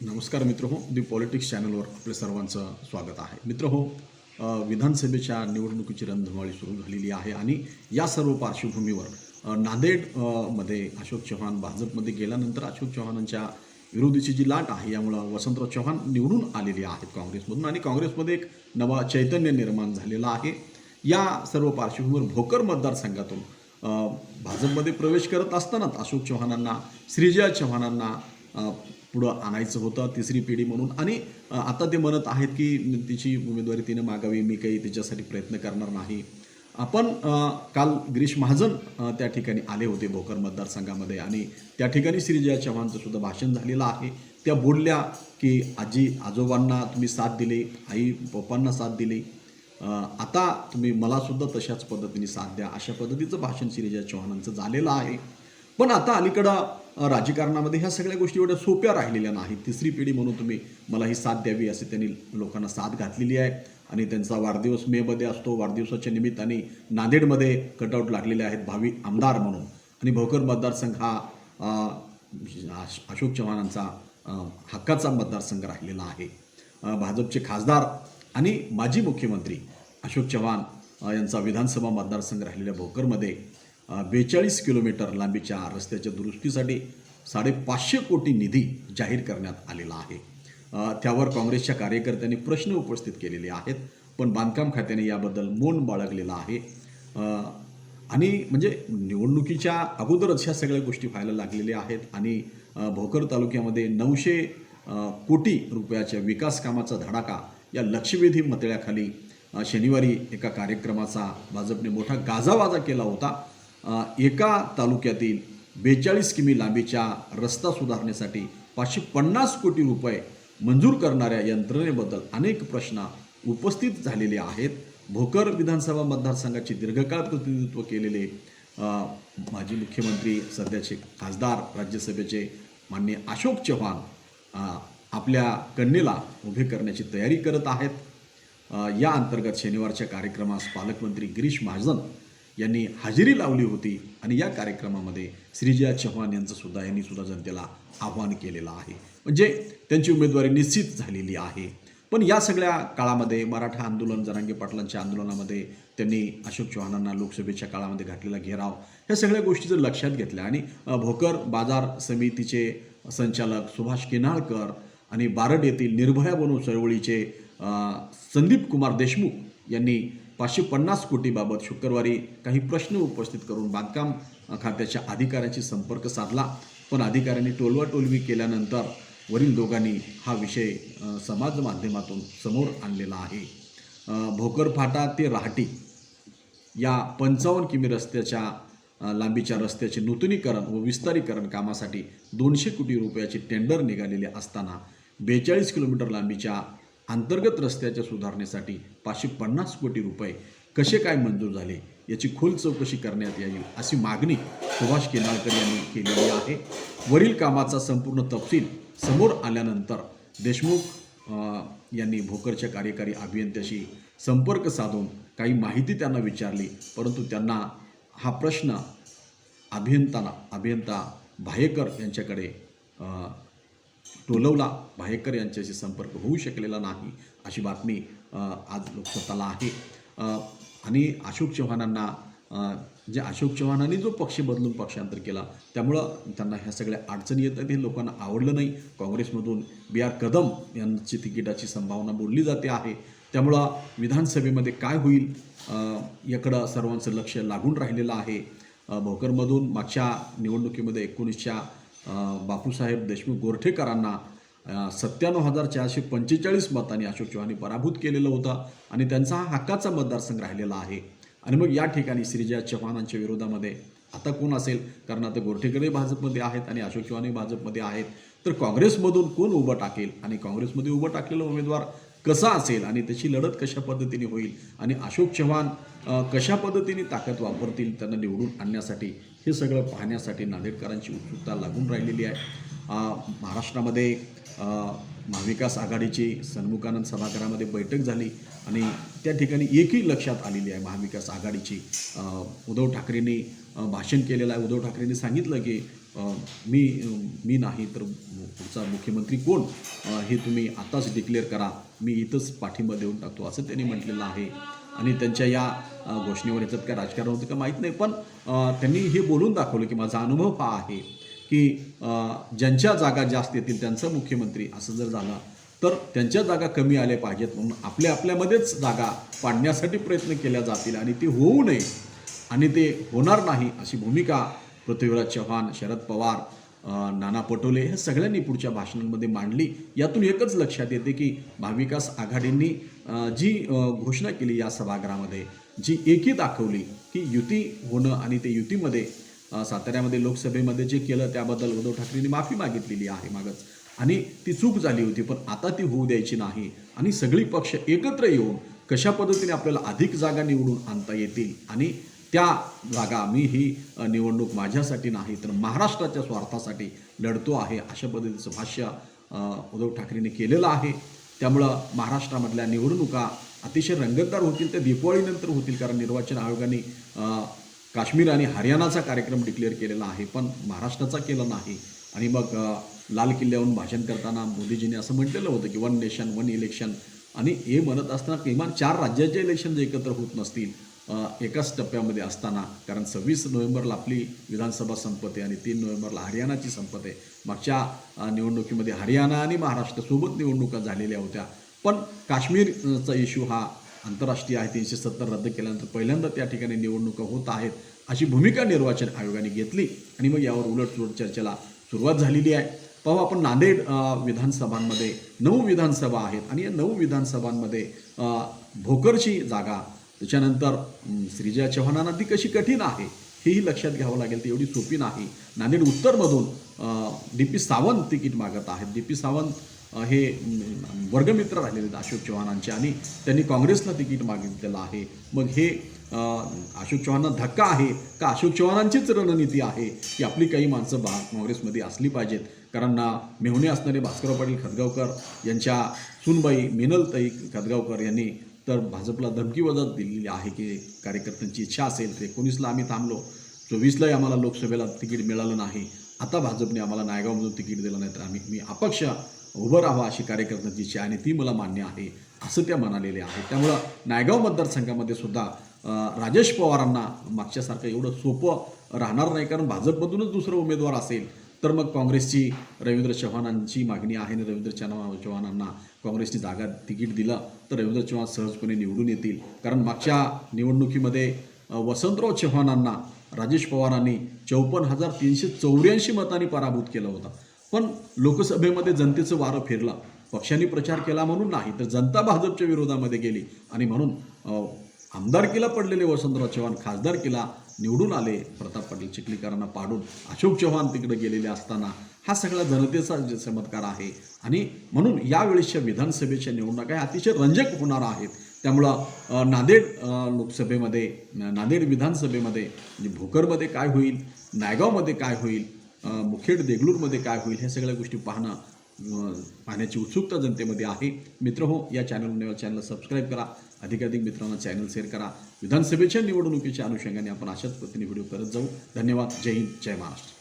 नमस्कार मित्र हो दी पॉलिटिक्स चॅनलवर आपल्या सर्वांचं स्वागत आहे. मित्र हो विधानसभेच्या निवडणुकीची रणधुमाळी सुरू झालेली आहे आणि या सर्व पार्श्वभूमीवर नांदेडमध्ये अशोक चव्हाण भाजपमध्ये गेल्यानंतर अशोक चव्हाणांच्या विरोधीची जी लाट आहे यामुळं वसंतराव चव्हाण निवडून आलेले आहेत काँग्रेसमधून आणि काँग्रेसमध्ये एक नवा चैतन्य निर्माण झालेला आहे. या सर्व पार्श्वभूमीवर भोकर मतदारसंघातून भाजपमध्ये प्रवेश करत असतानाच अशोक चव्हाणांना श्रीजया चव्हाणांना पुढं आणायचं होतं तिसरी पिढी म्हणून. आणि आता ते म्हणत आहेत की तिची उमेदवारी तिने मागावी मी काही तिच्यासाठी प्रयत्न करणार नाही. आपण काल गिरीश महाजन त्या ठिकाणी आले होते भोकर मतदारसंघामध्ये आणि त्या ठिकाणी श्रीजया चव्हाणचं सुद्धा भाषण झालेलं आहे. त्या बोलल्या की आजी आजोबांना तुम्ही साथ दिली आई पप्पांना साथ दिली. आता तुम्ही मलासुद्धा तशाच पद्धतीने साथ द्या. अशा पद्धतीचं भाषण श्रीजया चव्हाणांचं झालेलं आहे. पण आता अलीकडं राजकारणामध्ये ह्या सगळ्या गोष्टी एवढ्या सोप्या राहिलेल्या नाहीत. तिसरी पिढी म्हणून तुम्ही मला ही साथ द्यावी असे त्यांनी लोकांना साथ घातलेली आहे. आणि त्यांचा वाढदिवस मेमध्ये असतो. वाढदिवसाच्या निमित्ताने नांदेडमध्ये कटआउट लागलेले आहेत भावी आमदार म्हणून. आणि भोकर मतदारसंघ हा अश- अशोक चव्हाणांचा हक्काचा मतदारसंघ राहिलेला आहे. भाजपचे खासदार आणि माजी मुख्यमंत्री अशोक चव्हाण यांचा विधानसभा मतदारसंघ राहिलेल्या भोकरमध्ये बेचाळीस किलोमीटर लांबीच्या रस्त्याच्या दुरुस्तीसाठी साडेपाचशे कोटी निधी जाहीर करण्यात आलेला आहे. त्यावर काँग्रेसच्या कार्यकर्त्यांनी प्रश्न उपस्थित केलेले आहेत पण बांधकाम खात्याने याबद्दल मौन बाळगलेलं आहे. आणि म्हणजे निवडणुकीच्या अगोदरच ह्या सगळ्या गोष्टी व्हायला लागलेल्या आहेत आणि भोकर तालुक्यामध्ये नऊशे कोटी रुपयाच्या विकास कामाचा धडाका या लक्षवेधी मतळ्याखाली शनिवारी एका कार्यक्रमाचा भाजपने मोठा गाजावाजा केला होता. एका तालुक्यातील बेचाळीस किमी लांबीच्या रस्ता सुधारण्यासाठी पाचशे पन्नास कोटी रुपये मंजूर करणाऱ्या यंत्रणेबद्दल अनेक प्रश्न उपस्थित झालेले आहेत. भोकर विधानसभा मतदारसंघाचे दीर्घकाळ प्रतिनिधित्व केलेले माजी मुख्यमंत्री सध्याचे खासदार राज्यसभेचे माननीय अशोक चव्हाण आपल्या कन्येला उभे करण्याची तयारी करत आहेत. या अंतर्गत शनिवारच्या कार्यक्रमास पालकमंत्री गिरीश महाजन यांनी हजेरी लावली होती आणि या कार्यक्रमामध्ये श्रीजया चव्हाण यांचं सुद्धा यांनी सुद्धा जनतेला आव्हान केलेलं आहे. म्हणजे त्यांची उमेदवारी निश्चित झालेली आहे. पण या सगळ्या काळामध्ये मराठा आंदोलन जरांगे पाटलांच्या आंदोलनामध्ये त्यांनी अशोक चव्हाणांना लोकसभेच्या काळामध्ये घातलेला घेराव ह्या सगळ्या गोष्टी जर लक्षात घेतल्या आणि भोकर बाजार समितीचे संचालक सुभाष किनाळकर आणि बारड येथील निर्भया बनू चळवळीचे संदीप कुमार देशमुख यांनी पाचशे पन्नास कोटीबाबत शुक्रवारी काही प्रश्न उपस्थित करून बांधकाम खात्याच्या अधिकाऱ्यांशी संपर्क साधला. पण अधिकाऱ्यांनी टोलवाटोलवी केल्यानंतर वरील दोघांनी हा विषय समाज माध्यमातून समोर आणलेला आहे. भोकर फाटा ते राहटी या पंचावन्न किमी रस्त्याच्या लांबीच्या रस्त्याचे नूतनीकरण व विस्तारीकरण कामासाठी दोनशे कोटी रुपयाचे टेंडर निघालेले असताना बेचाळीस किलोमीटर लांबीच्या अंतर्गत रस्त्याच्या सुधारणेसाठी पाचशे पन्नास कोटी रुपये कसे काय मंजूर झाले याची खोल चौकशी करण्यात येईल अशी मागणी सुभाष केनाळकर यांनी केलेली आहे. वरील कामाचा संपूर्ण तपशील समोर आल्यानंतर देशमुख यांनी भोकरच्या कार्यकारी अभियंत्याशी संपर्क साधून काही माहिती त्यांना विचारली परंतु त्यांना हा प्रश्न अभियंताला अभियंता भायेकर यांच्याकडे टोलवला भायेकर यांच्याशी संपर्क होऊ शकलेला नाही अशी बातमी आज लोकसत्ताला आहे. आणि अशोक चव्हाणांना जे अशोक चव्हाणांनी जो पक्ष बदलून पक्षांतर केला त्यामुळं त्यांना ह्या सगळ्या अडचणी येतात हे लोकांना आवडलं नाही. काँग्रेसमधून बी आर कदम यांची तिकिटाची संभावना बोलली जाते आहे. त्यामुळं विधानसभेमध्ये काय होईल याकडं सर्वांचं लक्ष लागून राहिलेलं आहे. भोकरमधून मागच्या निवडणुकीमध्ये एकोणीसच्या बापूसाहेब देशमुख गोरठेकरांना सत्त्याण्णव हजार चारशे पंचेचाळीस मतांनी अशोक चव्हाणी पराभूत केलेलं होतं आणि त्यांचा हा हक्काचा मतदारसंघ राहिलेला आहे. आणि मग या ठिकाणी श्रीजया चव्हाणांच्या विरोधामध्ये आता कोण असेल? कारण आता गोरठेकरही भाजपमध्ये आहेत आणि अशोक चव्हाणही भाजपमध्ये आहेत. तर काँग्रेसमधून कोण उभं टाकेल? आणि काँग्रेसमध्ये उभं टाकलेला उमेदवार कसा असेल? आणि त्याची लढत कशा पद्धतीने होईल? आणि अशोक चव्हाण कशा पद्धतीने ताकद वापरतील त्यांना निवडून आणण्यासाठी हे सगळं पाहण्यासाठी नांदेडकरांची उत्सुकता लागून राहिलेली आहे. महाराष्ट्रामध्ये महाविकास आघाडीची सन्मुखानंद सभागृहामध्ये बैठक झाली आणि त्या ठिकाणी एकही लक्षात आलेली आहे महाविकास आघाडीची. उद्धव ठाकरेंनी भाषण केलेलं आहे. उद्धव ठाकरेंनी सांगितलं की मी मी नाही तर पुढचा मुख्यमंत्री कोण? हे तुम्ही आताच डिक्लेअर करा. मी इथंच पाठिंबा देऊन टाकतो असं त्यांनी म्हटलेलं आहे. आणि त्यांच्या या घोषणेवर याच्यात काय राजकारण होतं का माहीत नाही. पण त्यांनी हे बोलून दाखवलं की माझा अनुभव हा आहे की ज्यांच्या जागा जास्त येतील त्यांचं मुख्यमंत्री असं जर झालं तर त्यांच्या जागा कमी आल्या पाहिजेत म्हणून आपल्या आपल्यामध्येच जागा पाडण्यासाठी प्रयत्न केल्या जातील आणि ते होऊ नये आणि ते होणार नाही अशी भूमिका पृथ्वीराज चव्हाण शरद पवार नाना पटोले हे सगळ्यांनी पुढच्या भाषणांमध्ये मांडली. यातून एकच लक्षात येते की महाविकास आघाडींनी जी घोषणा केली या सभागृहामध्ये जी एकी दाखवली की युती होणं आणि ते युतीमध्ये साताऱ्यामध्ये लोकसभेमध्ये जे केलं त्याबद्दल उद्धव ठाकरेंनी माफी मागितलेली आहे मागच. आणि ती चूक झाली होती पण आता ती होऊ द्यायची नाही. आणि सगळी पक्ष एकत्र येऊन कशा पद्धतीने आपल्याला अधिक जागा निवडून आणता येतील? आणि त्या जागा मी ही निवडणूक माझ्यासाठी नाही तर महाराष्ट्राच्या स्वार्थासाठी लढतो आहे अशा पद्धतीचं भाष्य उद्धव ठाकरेंनी केलेलं आहे. त्यामुळं महाराष्ट्रामधल्या निवडणुका अतिशय रंगतदार होतील त्या दिवाळीनंतर होतील कारण निर्वाचन आयोगाने काश्मीर आणि हरियाणाचा कार्यक्रम डिक्लेअर केलेला आहे पण महाराष्ट्राचा केला नाही. आणि मग लाल किल्ल्याहून भाषण करताना मोदीजींनी असं म्हटलेलं होतं की वन नेशन वन इलेक्शन आणि हे म्हणत असताना किमान चार राज्याचे इलेक्शन जे एकत्र होत नसतील. एकाच टप्प्यामध्ये असताना कारण सव्वीस नोव्हेंबरला आपली विधानसभा संपते आणि तीन नोव्हेंबरला हरियाणाची संपते मागच्या निवडणुकीमध्ये हरियाणा आणि महाराष्ट्रासोबत निवडणुका झालेल्या होत्या. पण काश्मीरचा इश्यू हा आंतरराष्ट्रीय आहे. तीनशे सत्तर रद्द केल्यानंतर पहिल्यांदा त्या ठिकाणी निवडणुका होत आहेत अशी भूमिका निर्वाचन आयोगाने घेतली. आणि मग यावर उलटसुलट चर्चेला सुरुवात झालेली आहे. पाहू आपण नांदेड विधानसभांमध्ये नऊ विधानसभा आहेत. आणि या नऊ विधानसभांमध्ये भोकरची जागा त्याच्यानंतर श्रीजा चव्हाणांना ती कशी कठीण आहे हेही लक्षात घ्यावं लागेल ती एवढी सोपी नाही. नांदेड उत्तरमधून डी पी सावंत तिकीट मागत आहेत. डी पी सावंत हे वर्गमित्र राहिलेले आहेत अशोक चव्हाणांचे आणि त्यांनी काँग्रेसला तिकीट मागितलेलं आहे. मग हे अशोक चव्हाणांना धक्का आहे का? अशोक चव्हाणांचीच रणनीती आहे की आपली काही माणसं बा काँग्रेसमध्ये असली पाहिजेत. कारण ना मेहुणे असणारे भास्करराव पाटील खदगावकर यांच्या सुनबाई मिनलताई खदगावकर यांनी तर भाजपला धमकी वजत दिलेली आहे की कार्यकर्त्यांची इच्छा असेल तर एकोणीसला आम्ही थांबलो चोवीसलाही आम्हाला लोकसभेला तिकीट मिळालं नाही. आता भाजपने आम्हाला नायगावमधून तिकीट दिलं नाही तर आम्ही मी अपक्ष उभं राहावं अशी कार्यकर्त्यांची इच्छा आणि ती मला मान्य आहे असं त्या म्हणालेल्या आहेत. त्यामुळं नायगाव मतदारसंघामध्ये सुद्धा राजेश पवारांना मागच्यासारखं एवढं सोपं राहणार नाही कारण भाजपमधूनच दुसरं उमेदवार असेल. तर मग काँग्रेसची रवींद्र चव्हाणांची मागणी आहे आणि रवींद्र चव्हाण चव्हाणांना काँग्रेसने जागा तिकीट दिलं तर रवींद्र चव्हाण सहजपणे निवडून येतील. कारण मागच्या निवडणुकीमध्ये वसंतराव चव्हाणांना राजेश पवारांनी चौपन्न हजार तीनशे चौऱ्याऐंशी मतांनी पराभूत केला होता. पण लोकसभेमध्ये जनतेचं वारं फिरलं. पक्षांनी प्रचार केला म्हणून नाही तर जनता भाजपच्या विरोधामध्ये गेली. आणि म्हणून आमदारकीला पडलेले वसंतराव चव्हाण खासदारकीला निवडून आले. प्रताप पाटील चिखलीकरांना पाडून अशोक चव्हाण तिकडे गेलेले असताना हा सगळा जनतेचा जे चमत्कार आहे. आणि म्हणून यावेळेसच्या विधानसभेच्या निवडणुका ह्या अतिशय रंजक होणार आहेत. त्यामुळं नांदेड लोकसभेमध्ये नांदेड विधानसभेमध्ये म्हणजे भोकरमध्ये काय होईल नायगावमध्ये काय होईल मुखेड देगलूरमध्ये काय होईल ह्या सगळ्या गोष्टी पाहणं पाहण्याची उत्सुकता जनतेमध्ये आहे. मित्र हो या चॅनल चॅनलला सबस्क्राईब करा. अधिकाधिक मित्रांना चॅनल शेअर करा. विधानसभेच्या निवडणुकीच्या अनुषंगाने आपण अशाच पद्धतीने व्हिडिओ करत जाऊ. धन्यवाद. जय हिंद. जय महाराष्ट्र.